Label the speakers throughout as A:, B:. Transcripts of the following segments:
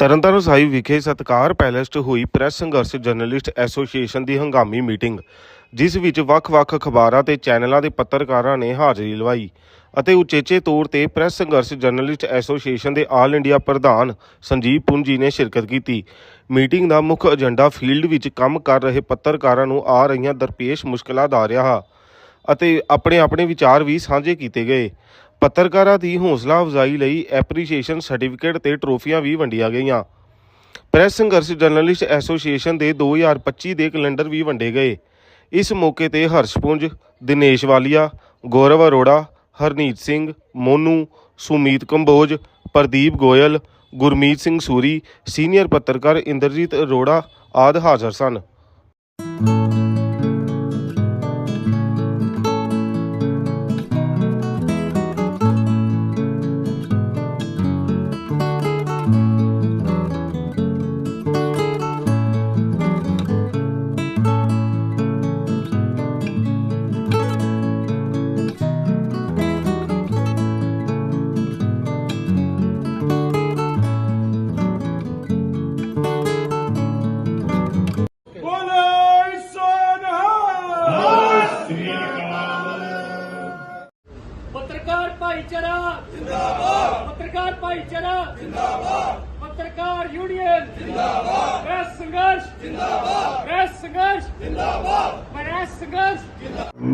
A: ਤਰਨਤਾਰਨ ਸਾਹਿਬ ਵਿਖੇ ਸਤਕਾਰ ਪੈਲੇਸ 'ਚ ਹੋਈ ਪ੍ਰੈਸ ਸੰਘਰਸ਼ ਜਰਨਲਿਸਟ ਐਸੋਸੀਏਸ਼ਨ ਦੀ ਹੰਗਾਮੀ ਮੀਟਿੰਗ, ਜਿਸ ਵਿੱਚ ਵੱਖ-ਵੱਖ ਅਖਬਾਰਾਂ ਤੇ ਚੈਨਲਾਂ ਦੇ ਪੱਤਰਕਾਰਾਂ ਨੇ ਹਾਜ਼ਰੀ ਲਵਾਈ ਅਤੇ ਉਚੇਚੇ ਤੌਰ ਤੇ ਪ੍ਰੈਸ ਸੰਘਰਸ਼ ਜਰਨਲਿਸਟ ਐਸੋਸੀਏਸ਼ਨ ਦੇ ਆਲ ਇੰਡੀਆ ਪ੍ਰਧਾਨ ਸੰਜੀਵ ਪੁੰਜੀ ਨੇ ਸ਼ਿਰਕਤ ਕੀਤੀ। ਮੀਟਿੰਗ ਦਾ ਮੁੱਖ ਏਜੰਡਾ ਫੀਲਡ ਵਿੱਚ ਕੰਮ ਕਰ ਰਹੇ ਪੱਤਰਕਾਰਾਂ ਨੂੰ ਆ ਰਹੀਆਂ ਦਰਪੇਸ਼ ਮੁਸ਼ਕਲਾਂ ਦਾ ਰਿਹਾ ਅਤੇ ਆਪਣੇ ਆਪਣੇ ਵਿਚਾਰ ਵੀ ਸਾਂਝੇ ਕੀਤੇ ਗਏ। ਪੱਤਰਕਾਰਾਂ ਦੀ ਹੌਸਲਾ ਅਫਜ਼ਾਈ ਲਈ ਐਪਰੀਸ਼ੀਏਸ਼ਨ ਸਰਟੀਫਿਕੇਟ ਤੇ ਟਰੋਫੀਆਂ ਵੀ ਵੰਡੀਆਂ ਗਈਆਂ। ਪ੍ਰੈਸ ਸੰਘਰਸ਼ ਜਰਨਲਿਸਟ ਐਸੋਸੀਏਸ਼ਨ ਦੇ 2025 ਦੇ ਕੈਲੰਡਰ ਵੀ ਵੰਡੇ ਗਏ। ਇਸ ਮੌਕੇ ਤੇ ਹਰਸ਼ਪੁੰਜ, ਦਿਨੇਸ਼ ਵਾਲੀਆ, ਗੌਰਵ ਅਰੋੜਾ, ਹਰਨੀਤ ਸਿੰਘ, ਮੋਨੂ, ਸੁਮੀਤ ਕੰਬੋਜ, ਪ੍ਰਦੀਪ ਗੋਇਲ, ਗੁਰਮੀਤ ਸਿੰਘ ਸੂਰੀ, ਸੀਨੀਅਰ ਪੱਤਰਕਾਰ ਇੰਦਰਜੀਤ ਅਰੋੜਾ ਆਦਿ ਹਾਜ਼ਰ ਸਨ।
B: ਭਾਈਚਾਰਾ। ਜਿੰਦਾਬਾਦ ਪੱਤਰਕਾਰ ਯੂਨੀਅਨ। ਜਿੰਦਾਬਾਦ ਪ੍ਰੈਸ ਸੰਘਰਸ਼। ਜਿੰਦਾਬਾਦ ਪ੍ਰੈਸ ਸੰਘਰਸ਼। ਜਿੰਦਾਬਾਦ ਪ੍ਰੈਸ ਸੰਘਰਸ਼।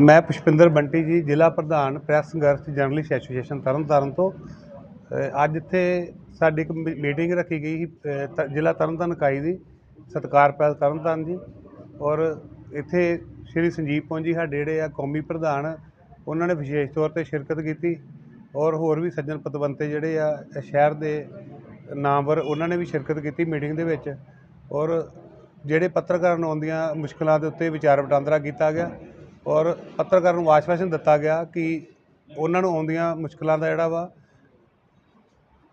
C: ਮੈਂ ਪੁਸ਼ਪਿੰਦਰ ਬੰਟੀ ਜੀ, ਜ਼ਿਲ੍ਹਾ ਪ੍ਰਧਾਨ, press Sangharsh journalist association Tarn Taran ਤੋਂ। ਅੱਜ ਇੱਥੇ ਸਾਡੀ ਇੱਕ ਮੀਟਿੰਗ ਰੱਖੀ ਗਈ ਸੀ ਜ਼ਿਲ੍ਹਾ ਤਰਨਤਾਰਨ ਇਕਾਈ ਦੀ, ਸਤਕਾਰ ਪੈਲ ਤਰਨਤਾਰਨ ਜੀ। ਔਰ ਇੱਥੇ ਸ਼੍ਰੀ ਸੰਜੀਵ ਪੌਂਜੀ, ਸਾਡੇ ਜਿਹੜੇ ਆ ਕੌਮੀ ਪ੍ਰਧਾਨ, ਉਹਨਾਂ ਨੇ ਵਿਸ਼ੇਸ਼ ਤੌਰ ਤੇ ਸ਼ਿਰਕਤ ਕੀਤੀ। ਔਰ ਹੋਰ ਵੀ ਸੱਜਣ ਪਤਵੰਤੇ ਜਿਹੜੇ ਆ ਸ਼ਹਿਰ ਦੇ ਨਾਮਵਰ, ਉਹਨਾਂ ਨੇ ਵੀ ਸ਼ਿਰਕਤ ਕੀਤੀ ਮੀਟਿੰਗ ਦੇ ਵਿੱਚ। ਔਰ ਜਿਹੜੇ ਪੱਤਰਕਾਰਾਂ ਨੂੰ ਆਉਂਦੀਆਂ ਮੁਸ਼ਕਲਾਂ ਦੇ ਉੱਤੇ ਵਿਚਾਰ ਵਟਾਂਦਰਾ ਕੀਤਾ ਗਿਆ ਔਰ ਪੱਤਰਕਾਰਾਂ ਨੂੰ ਆਸ਼ਵਾਸਨ ਦਿੱਤਾ ਗਿਆ ਕਿ ਉਹਨਾਂ ਨੂੰ ਆਉਂਦੀਆਂ ਮੁਸ਼ਕਲਾਂ ਦਾ ਜਿਹੜਾ ਵਾ,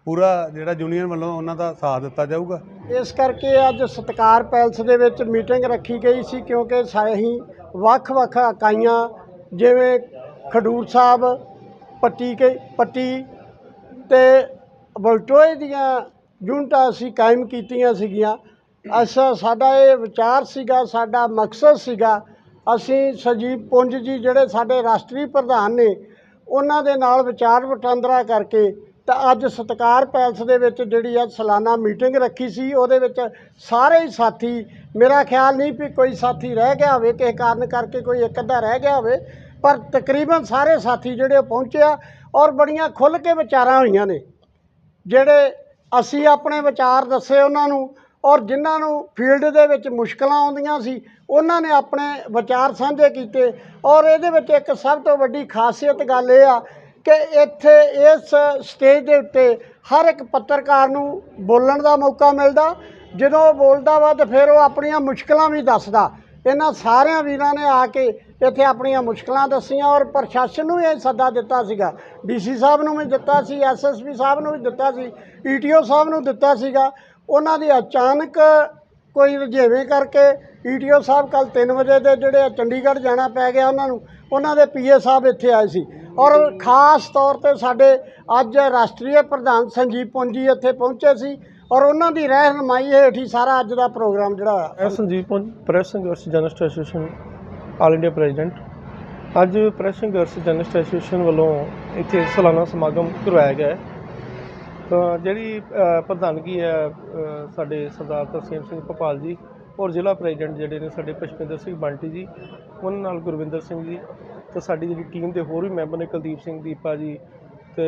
C: ਪੂਰਾ ਜਿਹੜਾ ਯੂਨੀਅਨ ਵੱਲੋਂ ਉਹਨਾਂ ਦਾ ਸਾਥ ਦਿੱਤਾ ਜਾਊਗਾ।
D: ਇਸ ਕਰਕੇ ਅੱਜ ਸਤਕਾਰ ਪੈਲਸ ਦੇ ਵਿੱਚ ਮੀਟਿੰਗ ਰੱਖੀ ਗਈ ਸੀ ਕਿਉਂਕਿ ਅਸੀਂ ਵੱਖ-ਵੱਖ ਇਕਾਈਆਂ, ਜਿਵੇਂ ਖਡੂਰ ਸਾਹਿਬ ਪੱਟੀ ਕੇ ਪੱਟੀ ਤੇ ਬਲਟੋਏ ਦੀਆਂ ਯੂਨਿਟਾਂ ਅਸੀਂ ਕਾਇਮ ਕੀਤੀਆਂ ਸੀਗੀਆਂ। ਅਸਾਂ ਸਾਡਾ ਇਹ ਵਿਚਾਰ ਸੀਗਾ, ਸਾਡਾ ਮਕਸਦ ਸੀਗਾ, ਅਸੀਂ ਸੰਜੀਵ ਪੁੰਜ ਜੀ ਜਿਹੜੇ ਸਾਡੇ ਰਾਸ਼ਟਰੀ ਪ੍ਰਧਾਨ ਨੇ, ਉਹਨਾਂ ਦੇ ਨਾਲ ਵਿਚਾਰ ਵਟਾਂਦਰਾ ਕਰਕੇ ਤਾਂ ਅੱਜ ਸਤਕਾਰ ਪੈਲਸ ਦੇ ਵਿੱਚ ਜਿਹੜੀ ਆ ਸਾਲਾਨਾ ਮੀਟਿੰਗ ਰੱਖੀ ਸੀ, ਉਹਦੇ ਵਿੱਚ ਸਾਰੇ ਹੀ ਸਾਥੀ, ਮੇਰਾ ਖਿਆਲ ਨਹੀਂ ਵੀ ਕੋਈ ਸਾਥੀ ਰਹਿ ਗਿਆ ਹੋਵੇ, ਕਿਸੇ ਕਾਰਨ ਕਰਕੇ ਕੋਈ ਇੱਕ ਅੱਧਾ ਰਹਿ ਗਿਆ ਹੋਵੇ ਪਰ ਤਕਰੀਬਨ ਸਾਰੇ ਸਾਥੀ ਜਿਹੜੇ ਉਹ ਪਹੁੰਚੇ ਆ ਔਰ ਬੜੀਆਂ ਖੁੱਲ੍ਹ ਕੇ ਵਿਚਾਰਾਂ ਹੋਈਆਂ ਨੇ, ਜਿਹੜੇ ਅਸੀਂ ਆਪਣੇ ਵਿਚਾਰ ਦੱਸੇ ਉਹਨਾਂ ਨੂੰ ਔਰ ਜਿਨ੍ਹਾਂ ਨੂੰ ਫੀਲਡ ਦੇ ਵਿੱਚ ਮੁਸ਼ਕਲਾਂ ਆਉਂਦੀਆਂ ਸੀ, ਉਹਨਾਂ ਨੇ ਆਪਣੇ ਵਿਚਾਰ ਸਾਂਝੇ ਕੀਤੇ ਔਰ ਇਹਦੇ ਵਿੱਚ ਇੱਕ ਸਭ ਤੋਂ ਵੱਡੀ ਖਾਸੀਅਤ ਗੱਲ ਇਹ ਆ ਕਿ ਇੱਥੇ ਇਸ ਸਟੇਜ ਦੇ ਉੱਤੇ ਹਰ ਇੱਕ ਪੱਤਰਕਾਰ ਨੂੰ ਬੋਲਣ ਦਾ ਮੌਕਾ ਮਿਲਦਾ, ਜਦੋਂ ਉਹ ਬੋਲਦਾ ਵਾ ਤੇ ਫਿਰ ਉਹ ਆਪਣੀਆਂ ਮੁਸ਼ਕਲਾਂ ਵੀ ਦੱਸਦਾ। ਇਹਨਾਂ ਸਾਰਿਆਂ ਵੀਰਾਂ ਨੇ ਆ ਕੇ ਇੱਥੇ ਆਪਣੀਆਂ ਮੁਸ਼ਕਲਾਂ ਦੱਸੀਆਂ ਔਰ ਪ੍ਰਸ਼ਾਸਨ ਨੂੰ ਵੀ ਇਹ ਸੱਦਾ ਦਿੱਤਾ ਸੀਗਾ। ਡੀਸੀ ਸਾਹਿਬ ਨੂੰ ਵੀ ਦਿੱਤਾ ਸੀ ਐਸਐਸਪੀ ਸਾਹਿਬ ਨੂੰ ਵੀ ਦਿੱਤਾ ਸੀ ਈਟੀਓ ਸਾਹਿਬ ਨੂੰ ਦਿੱਤਾ ਸੀਗਾ। ਉਹਨਾਂ ਦੀ ਅਚਾਨਕ ਕੋਈ ਰੁਝੇਵੇਂ ਕਰਕੇ ਈਟੀਓ ਸਾਹਿਬ ਕੱਲ 3 ਵਜੇ ਦੇ ਜਿਹੜੇ ਚੰਡੀਗੜ੍ਹ ਜਾਣਾ ਪੈ ਗਿਆ ਉਹਨਾਂ ਨੂੰ, ਉਹਨਾਂ ਦੇ ਪੀਏ ਸਾਹਿਬ ਇੱਥੇ ਆਏ ਸੀ। ਔਰ ਖਾਸ ਤੌਰ ਤੇ ਸਾਡੇ ਅੱਜ ਰਾਸ਼ਟਰੀ ਪ੍ਰਧਾਨ ਸੰਜੀਵ ਪੁੰਜੀ ਇੱਥੇ ਪਹੁੰਚੇ ਸੀ ਔਰ ਉਹਨਾਂ ਦੀ ਰਹਿਨਮਾਈ ਹੇਠ ਹੀ ਸਾਰਾ ਅੱਜ ਦਾ ਪ੍ਰੋਗਰਾਮ ਜਿਹੜਾ ਹੋਇਆ।
E: Sanjeev Punj, press Sangharsh journalist association all India president ਅੱਜ ਪ੍ਰੈਸ ਸੰਘਰਸ਼ ਜਰਨਲਿਸਟ ਐਸੋਸੀਏਸ਼ਨ ਵੱਲੋਂ ਇੱਥੇ ਸਾਲਾਨਾ ਸਮਾਗਮ ਕਰਵਾਇਆ ਗਿਆ ਹੈ। ਤਾਂ ਜਿਹੜੀ ਪ੍ਰਧਾਨਗੀ ਹੈ ਸਾਡੇ ਸਰਦਾਰ ਤਰਸੇਮ ਸਿੰਘ ਭੋਪਾਲ ਜੀ ਔਰ ਜ਼ਿਲ੍ਹਾ ਪ੍ਰੈਜ਼ੀਡੈਂਟ ਜਿਹੜੇ ਨੇ ਸਾਡੇ ਪਸ਼ਪਿੰਦਰ ਸਿੰਘ ਬੰਟੀ ਜੀ, ਉਹਨਾਂ ਨਾਲ ਗੁਰਵਿੰਦਰ ਸਿੰਘ ਜੀ ਤੇ ਸਾਡੀ ਜਿਹੜੀ ਟੀਮ ਦੇ ਹੋਰ ਵੀ ਮੈਂਬਰ ਨੇ ਕੁਲਦੀਪ ਸਿੰਘ, ਦੀਪਾ ਜੀ ਤੇ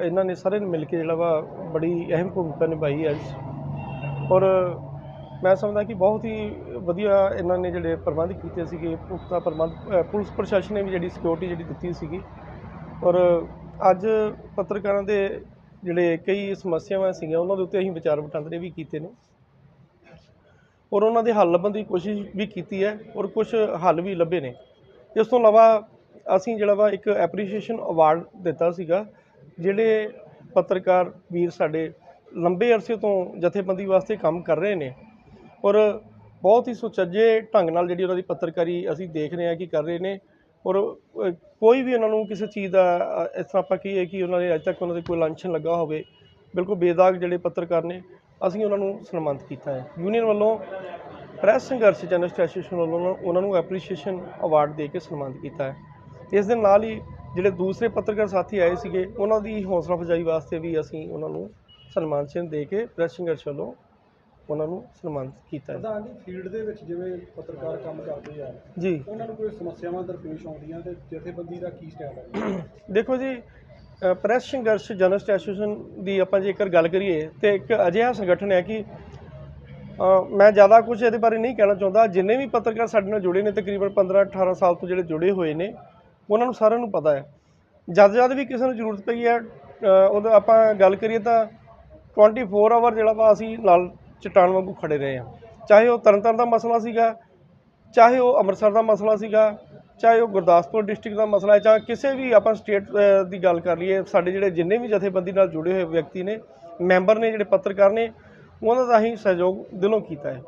E: ਇਹਨਾਂ ਨੇ ਸਾਰਿਆਂ ਨੇ ਮਿਲ ਕੇ ਜਿਹੜਾ ਵਾ ਬੜੀ ਅਹਿਮ ਭੂਮਿਕਾ ਨਿਭਾਈ ਅੱਜ। ਔਰ ਮੈਂ ਸਮਝਦਾ ਕਿ ਬਹੁਤ ਹੀ ਵਧੀਆ ਇਹਨਾਂ ਨੇ ਜਿਹੜੇ ਪ੍ਰਬੰਧ ਕੀਤੇ ਸੀਗੇ, ਪੁਖਤਾ ਪ੍ਰਬੰਧ ਪੁਲਿਸ ਪ੍ਰਸ਼ਾਸਨ ਨੇ ਵੀ ਜਿਹੜੀ ਸਿਕਿਉਰਿਟੀ ਜਿਹੜੀ ਦਿੱਤੀ ਸੀਗੀ। ਔਰ ਅੱਜ ਪੱਤਰਕਾਰਾਂ ਦੇ ਜਿਹੜੇ ਕਈ ਸਮੱਸਿਆਵਾਂ ਸੀਗੀਆਂ, ਉਹਨਾਂ ਦੇ ਉੱਤੇ ਅਸੀਂ ਵਿਚਾਰ ਵਟਾਂਦਰੇ ਵੀ ਕੀਤੇ ਨੇ। ਔਰ ਉਹਨਾਂ ਦੇ ਹੱਲ ਲੱਭਣ ਦੀ ਕੋਸ਼ਿਸ਼ ਵੀ ਕੀਤੀ ਹੈ ਔਰ ਕੁਝ ਹੱਲ ਵੀ ਲੱਭੇ ਨੇ। ਇਸ ਤੋਂ ਇਲਾਵਾ ਅਸੀਂ ਜਿਹੜਾ ਵਾ ਇੱਕ ਐਪਰੀਸ਼ੀਏਸ਼ਨ ਅਵਾਰਡ ਦਿੱਤਾ ਸੀਗਾ, ਜਿਹੜੇ ਪੱਤਰਕਾਰ ਵੀਰ ਸਾਡੇ ਲੰਬੇ ਅਰਸੇ ਤੋਂ ਜਥੇਬੰਦੀ ਵਾਸਤੇ ਕੰਮ ਕਰ ਰਹੇ ਨੇ। ਔਰ ਬਹੁਤ ਹੀ ਸੁਚੱਜੇ ਢੰਗ ਨਾਲ ਜਿਹੜੀ ਉਹਨਾਂ ਦੀ ਪੱਤਰਕਾਰੀ ਅਸੀਂ ਦੇਖ ਰਹੇ ਹਾਂ ਕਿ ਕਰ ਰਹੇ ਨੇ। ਔਰ ਕੋਈ ਵੀ ਉਹਨਾਂ ਨੂੰ ਕਿਸੇ ਚੀਜ਼ ਦਾ ਇਸ ਤਰ੍ਹਾਂ ਆਪਾਂ ਕਹੀਏ ਕਿ ਉਹਨਾਂ ਦੇ ਅੱਜ ਤੱਕ ਉਹਨਾਂ ਦੇ ਕੋਈ ਲਾਂਛਨ ਲੱਗਾ ਹੋਵੇ, ਬਿਲਕੁਲ ਬੇਦਾਗ ਜਿਹੜੇ ਪੱਤਰਕਾਰ ਨੇ, ਅਸੀਂ ਉਹਨਾਂ ਨੂੰ ਸਨਮਾਨਿਤ ਕੀਤਾ ਹੈ। ਯੂਨੀਅਨ ਵੱਲੋਂ ਪ੍ਰੈਸ ਸੰਘਰਸ਼ ਜਰਨਲਿਸਟ ਐਸੋਸੀਏਸ਼ਨ ਵੱਲੋਂ ਉਹਨਾਂ- ਉਹਨਾਂ ਨੂੰ ਐਪਰੀਸ਼ੀਏਸ਼ਨ ਅਵਾਰਡ ਦੇ ਕੇ ਸਨਮਾਨਿਤ ਕੀਤਾ ਹੈ। ਇਸ ਦੇ ਨਾਲ ਹੀ ਜਿਹੜੇ ਦੂਸਰੇ ਪੱਤਰਕਾਰ ਸਾਥੀ ਆਏ ਸੀਗੇ, ਉਹਨਾਂ ਦੀ ਹੌਸਲਾ ਅਫਜ਼ਾਈ ਵਾਸਤੇ ਵੀ ਅਸੀਂ ਉਹਨਾਂ ਨੂੰ ਸਨਮਾਨ ਚਿੰਨ੍ਹ ਦੇ ਕੇ ਪ੍ਰੈਸ ਸੰਘਰਸ਼ ਵੱਲੋਂ ਉਹਨਾਂ ਨੂੰ ਸਨਮਾਨਿਤ ਕੀਤਾ ਹੈ
F: ਪ੍ਰਧਾਨ ਜੀ ਫੀਲਡ ਦੇ ਵਿੱਚ ਜਿਵੇਂ ਪੱਤਰਕਾਰ ਕੰਮ ਕਰਦੇ ਆ
E: ਜੀ।
F: ਉਹਨਾਂ ਨੂੰ ਕੋਈ ਸਮੱਸਿਆਵਾਂ ਦਰਪੇਸ਼ ਆਉਂਦੀਆਂ ਤੇ ਜਥੇਬੰਦੀ ਦਾ ਕੀ ਸਟੈਂਡ ਹੈ
E: ਦੇਖੋ ਜੀ ਅ, ਪ੍ਰੈਸ ਸੰਘਰਸ਼ ਜਰਨਲਿਸਟ ਐਸੋਸੀਏਸ਼ਨ ਦੀ ਆਪਾਂ ਜੇਕਰ ਗੱਲ ਕਰੀਏ ਤੇ ਇੱਕ ਅਜਿਹਾ ਸੰਗਠਨ ਹੈ ਕਿ ਅ, ਮੈਂ ਜ਼ਿਆਦਾ ਕੁਝ ਇਹਦੇ ਬਾਰੇ ਨਹੀਂ ਕਹਿਣਾ ਚਾਹੁੰਦਾ। ਜਿੰਨੇ ਵੀ ਪੱਤਰਕਾਰ ਸਾਡੇ ਨਾਲ ਜੁੜੇ ਨੇ ਤਕਰੀਬਨ 15 18 ਸਾਲ ਤੋਂ ਜਿਹੜੇ ਜੁੜੇ ਹੋਏ ਨੇ ਉਹਨਾਂ ਨੂੰ ਸਾਰਿਆਂ ਨੂੰ ਪਤਾ ਹੈ। ਜਦ ਜਦ ਵੀ ਕਿਸੇ ਨੂੰ ਜ਼ਰੂਰਤ ਪਈ ਹੈ ਅ, ਉਦੋਂ ਆਪਾਂ ਗੱਲ ਕਰੀਏ ਤਾਂ 24 ਆਵਰ ਜਿਹੜਾ ਵਾ ਅਸੀਂ ਨਾਲ ਚਟਾਨ ਵਾਂਗੂ ਖੜੇ ਰਹੇ ਹਾਂ ਚਾਹੇ ਉਹ ਤਰਨਤਾਰਨ ਦਾ ਮਸਲਾ ਸੀਗਾ, ਚਾਹੇ ਉਹ ਅੰਮ੍ਰਿਤਸਰ ਦਾ ਮਸਲਾ ਸੀਗਾ, ਚਾਹੇ ਉਹ ਗੁਰਦਾਸਪੁਰ ਡਿਸਟ੍ਰਿਕਟ ਦਾ ਮਸਲਾ ਹੈ ਚਾਹੇ ਕਿਸੇ ਵੀ ਆਪਾਂ ਸਟੇਟ ਦੀ ਗੱਲ ਕਰ ਲਈਏ, ਸਾਡੇ ਜਿਹੜੇ ਜਿੰਨੇ ਵੀ ਜਥੇਬੰਦੀ ਨਾਲ ਜੁੜੇ ਹੋਏ ਵਿਅਕਤੀ ਨੇ, ਮੈਂਬਰ ਨੇ ਜਿਹੜੇ ਪੱਤਰਕਾਰ ਨੇ, ਉਹਨਾਂ ਦਾ ਅਸੀਂ ਸਹਿਯੋਗ ਦਿਲੋਂ ਕੀਤਾ ਹੈ।